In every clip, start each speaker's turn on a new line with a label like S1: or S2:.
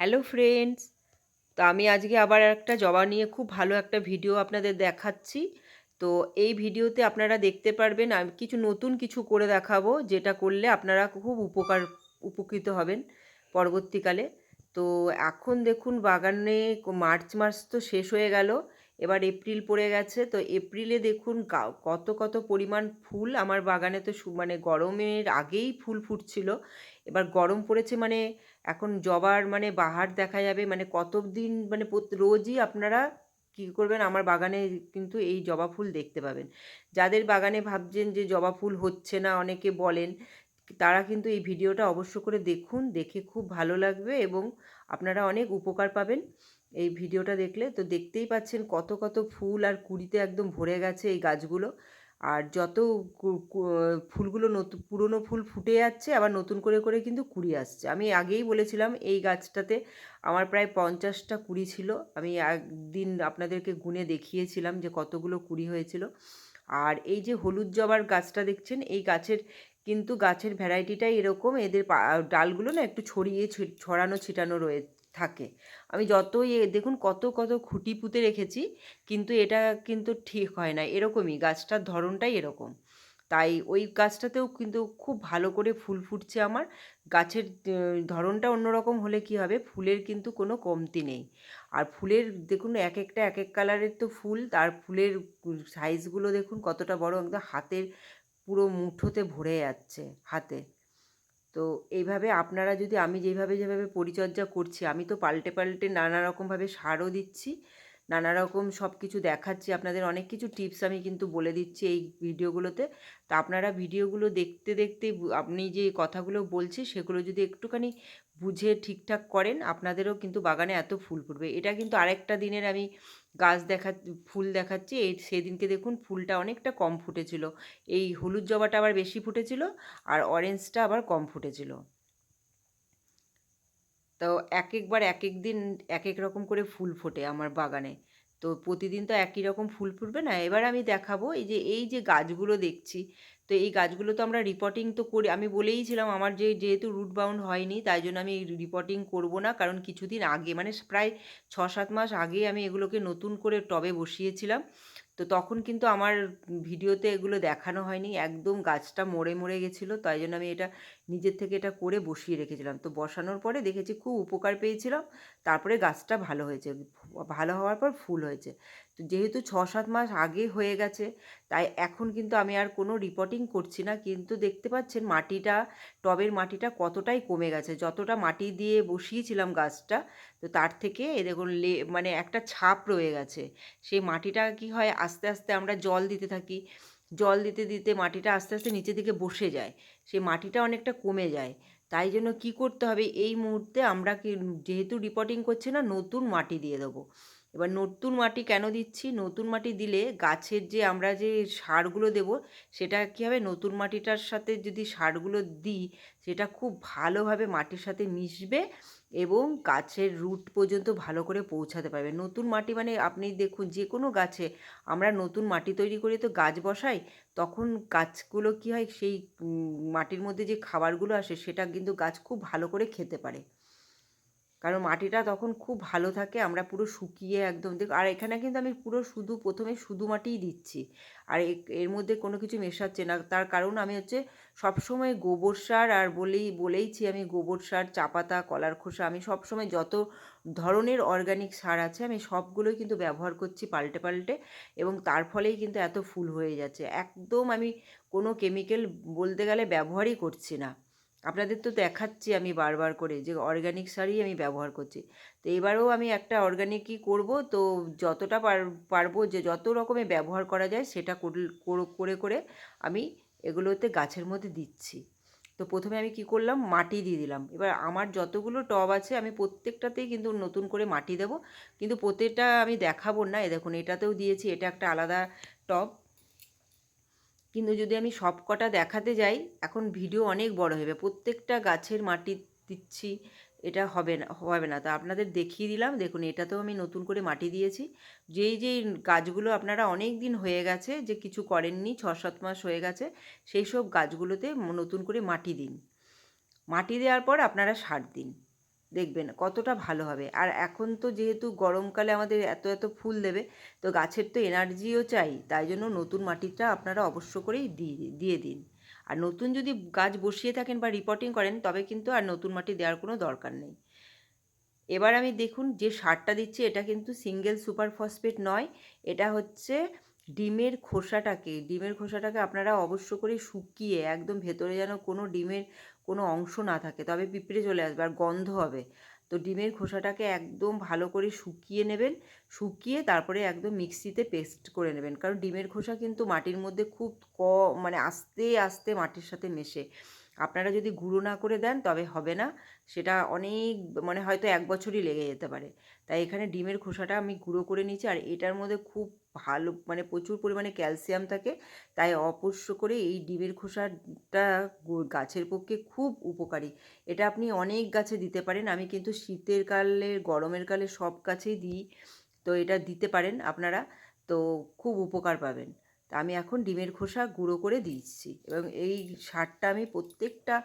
S1: Hello friends, তো আমি আজকে আবার একটা জবা নিয়ে খুব ভালো একটা ভিডিও আপনাদের দেখাচ্ছি। তো এই ভিডিওতে আপনারা দেখতে পারবেন, আমি কিছু নতুন কিছু করে দেখাবো, যেটা করলে আপনারা খুব উপকার, উপকৃত হবেন পরবর্তীকালে। তো এখন দেখুন, বাগানে মার্চ মাস তো শেষ হয়ে গেল, এবার এপ্রিল পড়ে গেছে। তো এপ্রিলে দেখুন কত কত পরিমাণ ফুল আমার বাগানে তো মানে গরমের আগেই ফুল ফুটছিল। এবার গরম পড়েছে মানে এখন জবার মানে বাহার দেখা যাবে মানে কত দিন মানে রোজই আপনারা কী করবেন? আমার বাগানে কিন্তু এই জবা ফুল দেখতে পাবেন। যাদের বাগানে ভাবছেন যে জবা ফুল হচ্ছে না, অনেকে বলেন, তারা কিন্তু এই ভিডিওটা অবশ্য করে দেখুন, দেখে খুব ভালো লাগবে এবং আপনারা অনেক উপকার পাবেন এই ভিডিওটা দেখলে। তো দেখতেই পাচ্ছেন কত কত ফুল আর কুড়িতে একদম ভরে গেছে এই গাছগুলো। আর যত ফুলগুলো নতুন পুরনো ফুল ফুটে যাচ্ছে, আবার নতুন করে করে কিন্তু কুড়ি আসছে। আমি আগেই বলেছিলাম, এই গাছটাতে আমার প্রায় পঞ্চাশটা কুড়ি ছিল। আমি একদিন আপনাদেরকে গুনে দেখিয়েছিলাম যে কতগুলো কুড়ি হয়েছিল। আর এই যে হলুদ জবার গাছটা দেখছেন, এই গাছের কিন্তু গাছের ভ্যারাইটিটাই এরকম। এদের ডালগুলো না একটু ছড়িয়ে ছড়ানো, ছিটানো রয়ে থাকে। আমি যতই দেখুন কত কত খুঁটি পুঁতে রেখেছি, কিন্তু এটা কিন্তু ঠিক হয় না। এরকমই গাছটার ধরনটাই এরকম। তাই ওই গাছটাতেও কিন্তু খুব ভালো করে ফুল ফুটছে আমার। গাছের ধরনটা অন্যরকম হলে কি হবে? ফুলের কিন্তু কোনো কমতি নেই। আর ফুলের দেখুন এক একটা, এক এক কালারের তো ফুল, তার ফুলের সাইজগুলো দেখুন কতটা বড়, একদম হাতের পুরো মুঠোতে ভরে যাচ্ছে, হাতে। তো এইভাবে আপনারা যদি আমি যেভাবে যেভাবে পরিচর্যা করছি, আমি তো পাল্টে পাল্টে নানা রকমভাবে সারও দিচ্ছি। নানা রকম সব কিছু দেখাচ্ছি। আপনাদের অনেক কিছু টিপস আমি কিন্তু বলে দিচ্ছি এই ভিডিওগুলোতে। তো আপনারা ভিডিওগুলো দেখতে দেখতে আপনি যে কথাগুলো বলছি সেগুলো যদি একটুখানি বুঝে ঠিকঠাক করেন, আপনাদেরও কিন্তু বাগানে এত ফুল ফুটবে। এটা কিন্তু আরেকটা দিনের আমি গাছ দেখা, ফুল দেখাচ্ছি। এই সেদিনকে দেখুন ফুলটা অনেকটা কম ফুটেছিল। এই হলুদ জবাটা আবার বেশি ফুটেছিল আর অরেঞ্জটা আবার কম ফুটেছিল। তো এক একবার এক এক দিন এক এক রকম করে ফুল ফোটে আমার বাগানে। তো প্রতিদিন তো একই রকম ফুল ফুটবে না। এবার আমি দেখাবো এই যে এই যে গাছগুলো দেখছি, তো এই গাছগুলো তো আমরা রিপোর্টিং তো করি, আমি বলেইছিলাম আমার যে, যেহেতু রুট বাউন্ড হয়নি, তাই জন্য আমি রিপোর্টিং করব না। কারণ কিছুদিন আগে মানে প্রায় ছ সাত মাস আগে আমি এগুলোকে নতুন করে টবে বসিয়েছিলাম। তো তখন কিন্তু আমার ভিডিওতে এগুলো দেখানো হয়নি। একদম গাছটা মরে মরে গেছিল। তাই জন্য আমি এটা নিজের থেকে এটা করে বসিয়ে রেখেছিলাম। তো বসানোর পরে দেখেছি খুব উপকার পেয়েছিলাম। তারপরে গাছটা ভালো হয়েছে। ভালো হওয়ার পর ফুল হয়েছে। তো যেহেতু ছ সাত মাস আগে হয়ে গেছে, তাই এখন কিন্তু আমি আর কোনো রিপোর্টিং করছি না। কিন্তু দেখতে পাচ্ছেন মাটিটা, টবের মাটিটা কতটাই কমে গেছে। যতটা মাটি দিয়ে বসিয়েছিলাম গাছটা, তো তার থেকে এ দেখুন লে মানে একটা ছাপ রয়ে গেছে। সেই মাটিটা কি হয়, আস্তে আস্তে আমরা জল দিতে থাকি। জল দিতে দিতে মাটিটা আস্তে আস্তে নিচে দিকে বসে যায়। সেই মাটিটা অনেকটা কমে যায়। তাই জন্য কি করতে হবে? এই মুহূর্তে আমরা কি, যেহেতু রিপোর্টিং করছি না, নতুন মাটি দিয়ে দেবো। এবার নতুন মাটি কেন দিচ্ছি? নতুন মাটি দিলে গাছের যে আমরা যে সারগুলো দেব, সেটা কী হবে? নতুন মাটিটার সাথে যদি সারগুলো দিই, সেটা খুব ভালোভাবে মাটির সাথে মিশবে এবং গাছের রুট পর্যন্ত ভালো করে পৌঁছাতে পারবে। নতুন মাটি মানে আপনি দেখুন, যে কোনো গাছে আমরা নতুন মাটি তৈরি করে তো গাছ বসাই, তখন গাছগুলো কী হয়? সেই মাটির মধ্যে যে খাবারগুলো আসে, সেটা কিন্তু গাছ খুব ভালো করে খেতে পারে। কারণ মাটিটা তখন খুব ভালো থাকে, আমরা পুরো শুকিয়ে একদম দেখ, আর এখানে কিন্তু আমি পুরো শুধু প্রথমে শুধু মাটিই দিচ্ছি। আর এর মধ্যে কোনো কিছু মেশাচ্ছে না, তার কারণ আমি হচ্ছে সবসময় গোবর সার আর বলেই, বলেইছি আমি গোবর সার, চা পাতা, কলার খোসা, আমি সবসময় যত ধরনের অর্গানিক সার আছে আমি সবগুলোই কিন্তু ব্যবহার করছি পাল্টে পাল্টে এবং তার ফলেই কিন্তু এত ফুল হয়ে যাচ্ছে। একদম আমি কোনো কেমিক্যাল বলতে গেলে ব্যবহারই করছি না। আপনাদের তো দেখাচ্ছি আমি বারবার করে যে অর্গ্যানিক সারই আমি ব্যবহার করছি। তো এবারেও আমি একটা অর্গ্যানিকই করব, তো যতটা পারব যে যত রকমে ব্যবহার করা যায় সেটা করে করে আমি এগুলোতে গাছের মধ্যে দিচ্ছি। তো প্রথমে আমি কি করলাম? মাটি দিয়ে দিলাম। এবার আমার যতগুলো টব আছে আমি প্রত্যেকটাতেই কিন্তু নতুন করে মাটি দেব। কিন্তু প্রত্যেকটা আমি দেখাবো না। এ দেখুন এটাতেও দিয়েছি, এটা একটা আলাদা টব। কিন্তু যদি আমি সব কটা দেখাতে যাই, এখন ভিডিও অনেক বড় হবে প্রত্যেকটা গাছের মাটি দিচ্ছি, এটা হবে না হবে না। তা আপনাদের দেখিয়ে দিলাম। দেখুন, এটাতেও আমি নতুন করে মাটি দিয়েছি। যেই যেই গাছগুলো আপনারা অনেক দিন হয়ে গেছে যে কিছু করেননি ছ সাত মাস হয়ে গেছে, সেই সব গাছগুলোতে নতুন করে মাটি দিন। মাটি দেওয়ার পর আপনারা সার দিন। দেখবেন কতটা ভালো হবে। আর এখন তো যেহেতু গরমকালে আমাদের এত এত ফুল দেবে, তো গাছের তো এনার্জিও চাই, তাই জন্য নতুন মাটিটা আপনারা অবশ্য করেই দিয়ে দিয়ে দিন। আর নতুন যদি গাছ বসিয়ে থাকেন বা রিপোর্টিং করেন, তবে কিন্তু আর নতুন মাটি দেওয়ার কোনো দরকার নেই। এবার আমি দেখুন যে সারটা দিচ্ছি, এটা কিন্তু সিঙ্গেল সুপার ফসফেট নয়, এটা হচ্ছে ডিমের খোসাটাকে ডিমের খোসাটাকে আপনারা অবশ্য করে শুকিয়ে একদম ভেতরে যেন কোনো ডিমের কোনো অংশ না থাকে, তবে পিঁপড়ে চলে আসবে আর গন্ধ হবে। তো ডিমের খোসাটাকে একদম ভালো করে শুকিয়ে নেবেন, শুকিয়ে তারপরে একদম মিক্সিতে পেস্ট করে নেবেন, কারণ ডিমের খোসা কিন্তু মাটির মধ্যে খুব ক মানে আস্তে আস্তে মাটির সাথে মেশে। আপনারা যদি গুঁড়ো না করে দেন, তবে হবে না। সেটা অনেক মানে হয়তো এক বছরই লেগে যেতে পারে। তাই এখানে ডিমের খোসাটা আমি গুঁড়ো করে নিচ্ছি আর এটার মধ্যে খুব ভালো মানে প্রচুর পরিমাণে ক্যালসিয়াম থাকে। তাই অবশ্য করে এই ডিমের খোসাটা গাছের পক্ষে খুব উপকারী। এটা আপনি অনেক গাছে দিতে পারেন। আমি কিন্তু শীতের কালে, গরমের কালে সব গাছেই দিই। তো এটা দিতে পারেন আপনারা। তো খুব উপকার পাবেন। তা আমি এখন ডিমের খোসা গুঁড়ো করে দিচ্ছি এবং এই সারটা আমি প্রত্যেকটা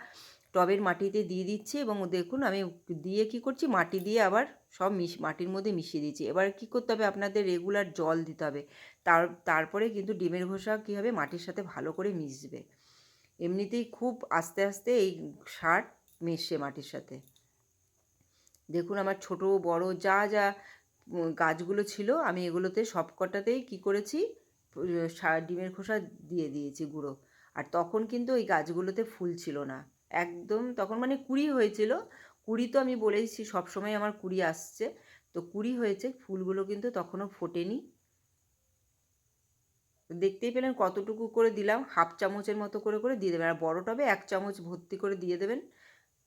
S1: টবের মাটিতে দিয়ে দিচ্ছি এবং দেখুন আমি দিয়ে কি করছি? মাটি দিয়ে আবার সব মিশ, মাটির মধ্যে মিশিয়ে দিচ্ছি। এবার কি করতে হবে? আপনাদের রেগুলার জল দিতে হবে। তার, তারপরে কিন্তু ডিমের খোসা কী হবে? মাটির সাথে ভালো করে মিশবে। এমনিতেই খুব আস্তে আস্তে এই সার মেশে মাটির সাথে। দেখুন আমার ছোট, বড় যা যা গাছগুলো ছিল, আমি এগুলোতে সবকটাতেই কি করেছি? ডিমের খোসা দিয়ে দিয়েছি গুঁড়ো। আর তখন কিন্তু ওই গাছগুলোতে ফুল ছিল না। একদম তখন মানে কুড়ি হয়েছিল। কুড়ি তো আমি বলেইছি, সবসময় আমার কুড়ি আসছে। তো কুড়ি হয়েছে, ফুলগুলো কিন্তু তখনও ফোটেনি। দেখতেই পেলেন কতটুকু করে দিলাম, হাফ চামচের মতো করে করে দিয়ে দেবেন। আর বড় টবে এক চামচ ভর্তি করে দিয়ে দেবেন।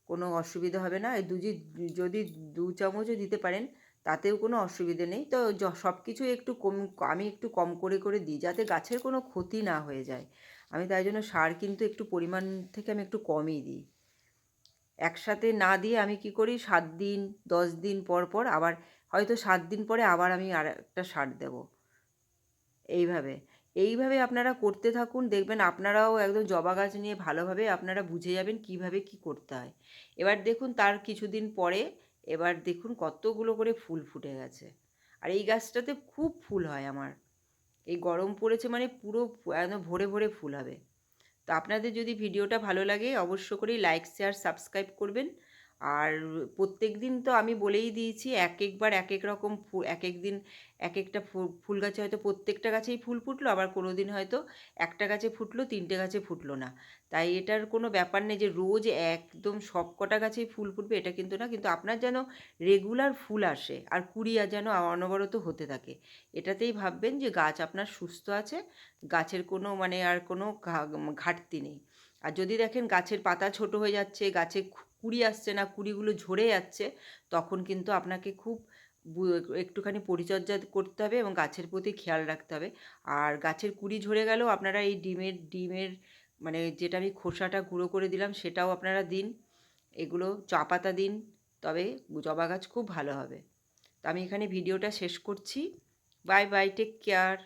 S1: কোনো অসুবিধা হবে না। দুজি, যদি দু চামচও দিতে পারেন তাতেও কোনো অসুবিধে নেই। তো সব কিছু একটু কম, আমি একটু কম করে করে দিই যাতে গাছের কোনো ক্ষতি না হয়ে যায়। আমি তাই জন্য সার কিন্তু একটু পরিমাণ থেকে আমি একটু কমই দিই। একসাথে না দিয়ে আমি কি করি, সাত দিন, দশ দিন পর পর আবার, হয়তো সাত দিন পরে আবার আমি আর একটা সার দেব। এইভাবে। এইভাবে আপনারা করতে থাকুন, দেখবেন আপনারাও একদম জবা গাছ নিয়ে ভালোভাবে আপনারা বুঝে যাবেন কীভাবে কি করতে হয়। এবার দেখুন তার কিছুদিন পরে এবার দেখুন কতগুলো করে ফুল ফুটে গেছে। আর এই গাছটাতে খুব ফুল হয় আমার। এই গরম পড়েছে মানে পুরো একদম ভরে ভরে ফুল হবে। তো আপনাদের যদি ভিডিওটা ভালো লাগে অবশ্য করেই লাইক শেয়ার সাবস্ক্রাইব করবেন। আর প্রত্যেক দিন তো আমি বলেই দিয়েছি এক একবার এক এক রকম এক এক দিন এক একটা ফুল গাছে হয়তো প্রত্যেকটা গাছেই ফুল ফুটলো, আবার কোনো দিন হয়তো একটা গাছে ফুটলো, তিনটে গাছে ফুটলো না। তাই এটার কোনো ব্যাপার নেই যে রোজ একদম সব কটা গাছেই ফুল ফুটবে, এটা কিন্তু না, কিন্তু আপনার যেন রেগুলার ফুল আসে, আর কুড়িয়া যেন অনবরত হতে থাকে। এটাতেই ভাববেন যে গাছ আপনার সুস্থ আছে, গাছের কোনো মানে আর কোনো ঘাটতি নেই। আর যদি দেখেন গাছের পাতা ছোট হয়ে যাচ্ছে, গাছে কুড়ি আসছে না, কুড়িগুলো ঝরে যাচ্ছে, তখন কিন্তু আপনাকে খুব একটুখানি পরিচর্যা করতে হবে এবং গাছের প্রতি খেয়াল রাখতে হবে। আর গাছের কুড়ি ঝরে গেলেও আপনারা এই ডিমের ডিমের মানে যেটা আমি খোসাটা গুঁড়ো করে দিলাম সেটাও আপনারা দিন। এগুলো চা পাতা দিন, তবে জবা গাছ খুব ভালো হবে। তো আমি এখানে ভিডিওটা শেষ করছি। Bye bye, take care.